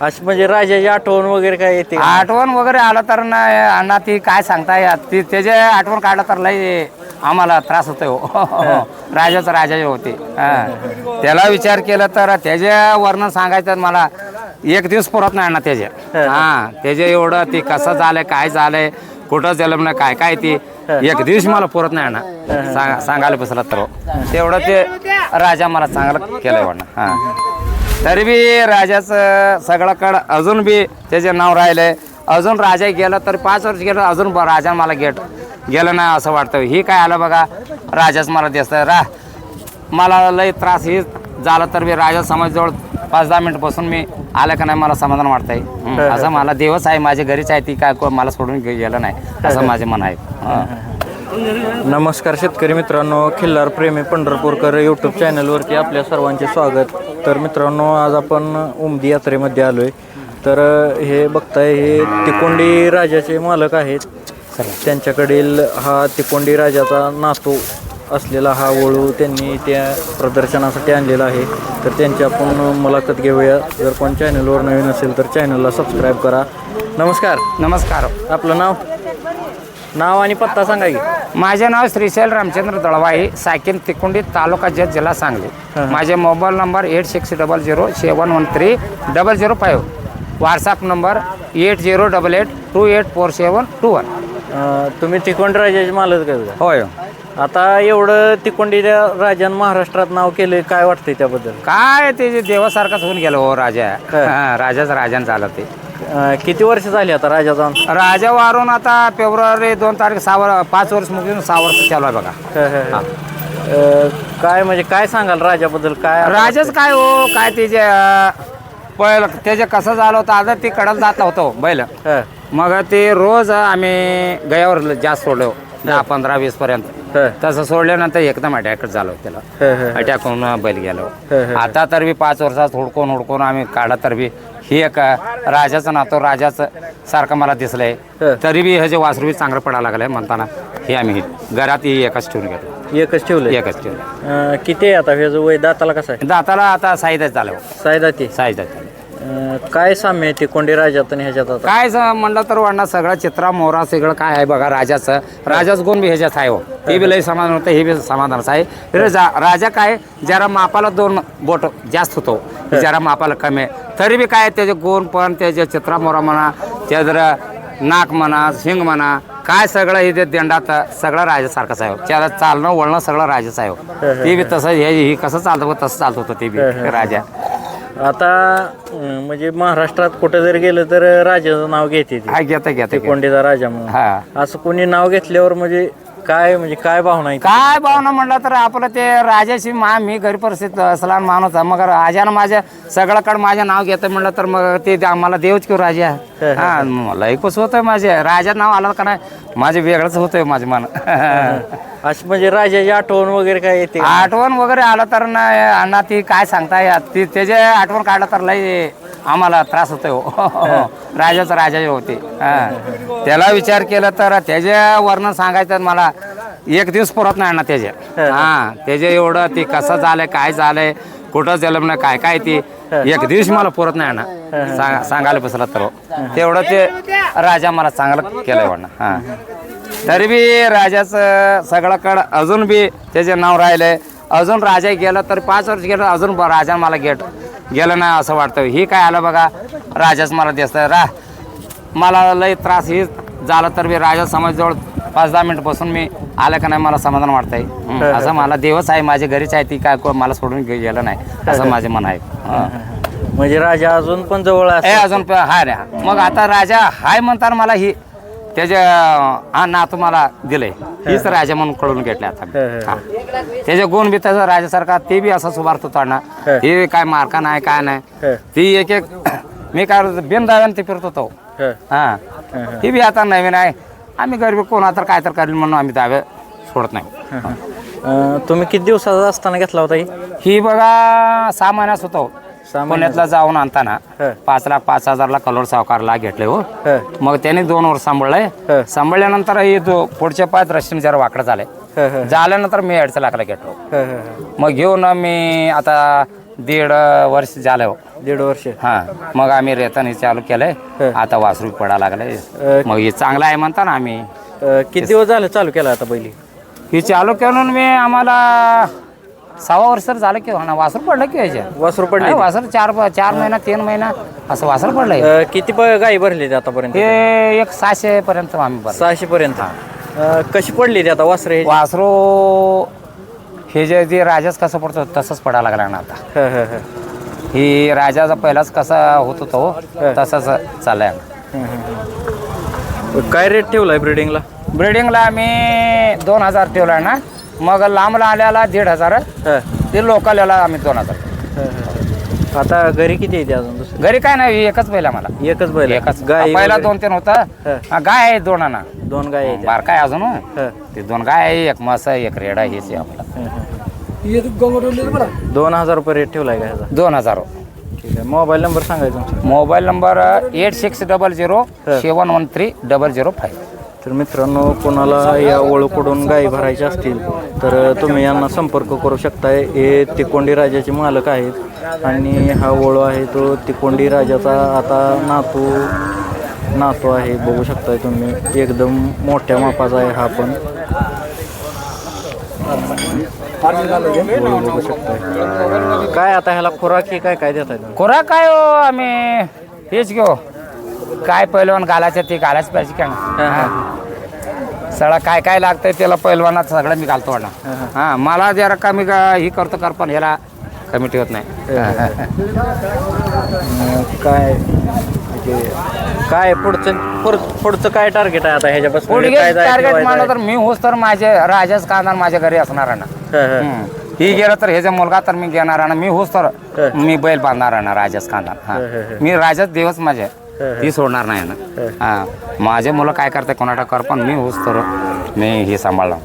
अशी म्हणजे राजाची आठवण वगैरे काय येते का? आठवण वगैरे आलं तर ना अण्णा ती काय सांगता येत ती त्याचे आठवण काढलं तर लई आम्हाला त्रास होतोय हो. राजाचं राजा होते. हा. त्याला विचार केला तर त्याच्या वर्णन सांगायचं मला एक दिवस पुरत नाही ना त्याचे. हा. त्याचे एवढं ती कसं झालंय काय झालंय कुठं जन्मलं काय काय ती एक दिवस मला पुरत नाही ना सांगा- सांगायला बसला तर हो. तेवढं ते राजा मला चांगलं केलंय वाटणं हा. तरी बी राजाचं सगळं कड अजून बी त्याचे नाव राहिलंय. अजून राजा गेला तर पाच वर्ष गेलं अजून राजा मला गेट गेलं नाही असं वाटतं. ही काय आलं बघा राजाच मला दिसतं रा मला लई त्रास ही झाला तर मी राजा समाजजवळ पाच दहा मिनिट बसून मी आलं का नाही मला समाधान वाटतंय. असं मला देवच आहे माझ्या घरीच आहे ती काय मला सोडून गेलं नाही असं माझे मन आहे. नमस्कार शेतकरी मित्रांनो खिल्लार प्रेमी पंढरपूरकर यूट्यूब चॅनलवरती आपल्या सर्वांचे स्वागत. तर मित्रांनो आज आपण उमदी यात्रेमध्ये आलो आहे तर हे बघताय हे तिकोंडी राजाचे मालक आहेत. त्यांच्याकडील हा तिकोंडी राजाचा नातू असलेला हा वळू त्यांनी त्या प्रदर्शनासाठी आणलेला आहे. तर त्यांची आपण मुलाखत घेऊया. जर कोण चॅनलवर नवीन असेल तर चॅनलला सबस्क्राईब करा. नमस्कार. नमस्कार. आपलं नाव? नाव आणि पत्ता सांगा की. माझे नाव श्रीशैल रामचंद्र दळवाई सायकिन तिकुंडी तालुका जत जिल्हा सांगली. माझे mobile number eight six double zero seven one three double zero five. WhatsApp number eight zero double eight two eight four seven two one. अं, तुम्ही तिकोंडी राजाचे मालक आहेत का? होय. आता एवढं तिकोंडीच्या राजानं महाराष्ट्रात नाव केले काय वाटतंय त्याबद्दल? काय ते जे देवासारखंच होऊन गेलं हो राजा. हा, राजाच राजान झालं ते अं, किती वर्ष झाली आता राजाचा राजा वारून आता फेब्रुवारी दोन तारीख सहा वर पाच वर्ष मुगून सहा वर्ष चालू आहे बघा. अं, काय म्हणजे काय सांगाल राजाबद्दल? काय राजाच काय हो काय ते जे पहिलं त्याचे कसं झालं होतं आता ते कडल जात होतो बैल. हं, मग ते रोज आम्ही गयावर जास्त सोडलो दहा पंधरा वीस पर्यंत. तसं सोडल्यानंतर एकदम अटॅक झालो त्याला. हं, हं, अटॅक होऊन बैल गेलो. हं, हं. आता तर बी पाच वर्षात हुडकून हुडकून आम्ही काढा तर बी ही एक राजाचं नातो राजाचं सारखं मला दिसलंय. हं. तरी बी हे जे वासरू बी चांगलं पडायला लागलंय म्हणताना हे आम्ही घरात ही एकच ठेवून घेतो एकच ठेवलंय? एकच ठेवलं किती आहे आता ह्याचं वय? दाताला कसं आहे? दाताला आता साईदच झालं. सायदाती साईदच झालं. अं, काय साम्य आहे तिकोंडी राजात आणि ह्याच्यात आता? काय म्हणलं तर वाढणार सगळं चित्रा मोहरा सगळं काय आहे बघा राजाचं. राजाच गुण बी ह्याच्यात आहे हो. हे बी लई समाधान होतं हे बी समाधानच आहे. तर जा- राजा काय जरा मापाला दोन बोट जास्त होतो. जरा मापाला कमी आहे. तरी बी काय त्याचे गुण पण त्याचे चित्रा मोहरा म्हणा त्या जरा नाक म्हणा शिंग म्हणा काय सगळं हे ते देंडात सगळं राजासारखंच आहे हो. त्याला चालणं वळणं सगळं राजाच आहे हो. ते बी तसं हे हे कसं चालतं हो, तसं चालत होतं ते बी राजा. आता अं, म्हणजे महाराष्ट्रात कुठं जर गेलं तर राजाचं नाव घेते ते. हा घेता घेता घेता. तिकोंडीचा राजा म्हणून असं कोणी नाव घेतल्यावर म्हणजे काय म्हणजे काय भावना काय भावना म्हणलं तर आपलं ते राजाशी मा मी गरीब परिस्थिती असला माणूस आहे. मग राजानं माझ्या सगळ्याकडे माझं नाव घेतं म्हणलं तर मग ते दे- मला देवच किंवा राजा. हा मला एकच होतंय माझे. राजा नाव आलं का नाही माझे वेगळंच होतंय माझे मन. अशी म्हणजे राजाची आठवण वगैरे काय येते? आठवण वगैरे आलं तर ना अण्णा ती काय सांगता येत ती त्याचे आठवण काढलं तर लई आम्हाला त्रास होतोय हो. राजाच राजा होते. हा. त्याला विचार केला तर त्याच्या वर्णन सांगायचं मला एक दिवस पुरत नाही ना त्याचे हा त्याचे एवढं ते कसं झालंय काय झालंय कुठं जन्मलं काय काय ती एक दिवस मला पुरत नाही ना. सांगायला बसला तर हो. तेवढं ते राजा मला चांगलं केलंय म्हणणं हा. तरी बी राजाचं सगळं कड अजून बी त्याचे नाव राहिलंय. अजून राजा गेला तर पाच वर्ष गेलं अजून राजा मला गेट गेलं नाही असं वाटतं. ही काय आलं बघा? राजाच मला दिसतं रा मला लई त्रास ही झाला तर मी राजा समाजजवळ पाच दहा मिनिट बसून मी आलं का नाही मला समाधान वाटतंय. हं, असं मला देवच आहे माझ्या घरीच आहे ती काय को- मला सोडून गेलं नाही. असं माझे मन आहे. हं. म्हणजे राजा अजून पण जवळ अजून हाय रे. मग आता राजा हाय म्हणताना मला ही त्याच्या हा नातू मला दिलंय. हीच राजा म्हणून कळून घेतले आता मी. हा. त्याचे गुण बी तसं राजासारखा ते बी असं सुभारत होता ना हे काय मार्का नाही काय नाही. ती एक एक मी काय बिन दाव्यानं ते फिरत होतो हं. हा. ती बी आता नवीन आहे. आम्ही गरीब कोणा तर काय तर करेल म्हणून आम्ही दावे सोडत नाही. अं, तुम्ही किती दिवसाचा असताना घेतला होता ही? ही बघा सहा महिन्यात होतो. पुण्यातला जाऊन आणताना. पाच लाख पाच हजारला कलोड सावकारला घेतले हो. मग त्याने दोन वर्ष सांभाळलंय. सांभाळल्यानंतर हे पुढच्या पाच रस्त्याने जरा वाकडं झालंय हं. झाल्यानंतर मी अडीच लाखाला घेतलो. मग घेऊन मी आता दीड वर्ष झालं हो. दीड वर्ष हा मग आम्ही रेतन हे चालू केलंय. आता वासरू पडा लागलंय मग हे चांगलं आहे म्हणता ना आम्ही किती दिवस झालं चालू केला आता पहिली ही चालू करून मी आम्हाला सहा वर्ष तर झालं की हो ना वासरू पडलं की याच्या वासरू पडले वासरू चार चार महिना तीन महिना असं वासरू पडलंय. अ, किती प- गायी भरली ते आतापर्यंत? हे एक सहाशे पर्यंत आम्ही भरलं. सहाशे पर्यंत. अ, कशी पडली ती आता वासरे? वासरू हे जे जे राजाच कसं पडतो तसंच पडायला लागला ना आता. ह, ह, ह. ही राजाचा पहिलाच कसा होत होता हो. तसंच चाललाय. काय रेट ठेवलाय ब्रिडिंगला ब्रिडिंगला आम्ही दोन हजार ठेवलाय ना. मग लांबला आल्याला दीड हजार. ह, ते लोकलला आम्ही दोन हजार. आता घरी किती येते अजून दुसरी? घरी काय नाही एकच पहिला मला. एकच बैल आहे. एकच. गाय पहिला वगैरे? दोन तीन होता. हं. हा, गाय आहे दोन ना दोन गाय आहेत. बार काय अजून? हो? ह, ते दोन गाय आहे एक म्हस आहे एक रेडा हेच आहे आपला. ह, ह. दोन हजार रुपये रेट ठेवलाय का ह्याचा? दोन हजार. ठीक आहे. मोबाईल नंबर सांगायचा तुमचा. Mobile number eight six double zero. Seven one three double zero five. तर मित्रांनो कोणाला या ओळखडून गायी भरायच्या असतील तर तुम्ही यांना संपर्क करू शकताय. हे तिकोंडी राजाचे मालक आहेत आणि हा ओळू आहे तो तिकोंडी राजाचा आता नातू नातू आहे बघू शकताय तुम्ही. एकदम मोठ्या मापाचा आहे हा पण. बघू शकताय काय आता ह्याला खुराकी काय काय देत आहे खुराक काय हो आम्ही हेच घेऊ. काय पहिलवान घालायचं ते घालायच पाहिजे का? सगळं काय काय लागतंय त्याला पहिलवानात सगळं मी घालतो ना हा मला जरा कमी गा- ही करतो कर पण ह्याला कमी ठेवत नाही. काय म्हणजे काय पुढचं पुढ- पुढचं काय टार्गेट आहे आता ह्याच्यापासून? टार्गेट म्हणलं? तर मी होस तर माझे राजाच कांदा माझ्या घरी असणार ना. हं, गेलं तर ह्याचा मुलगा तर मी घेणार ना. मी होस तर. मी बैल बांधणार ना राजाच कांदा. मी राजाच देवच माझे. ती सोडणार नाही ना. हा. माझे मुलं काय करते कोणाला कर पण मी होस तर मी हे सांभाळणार.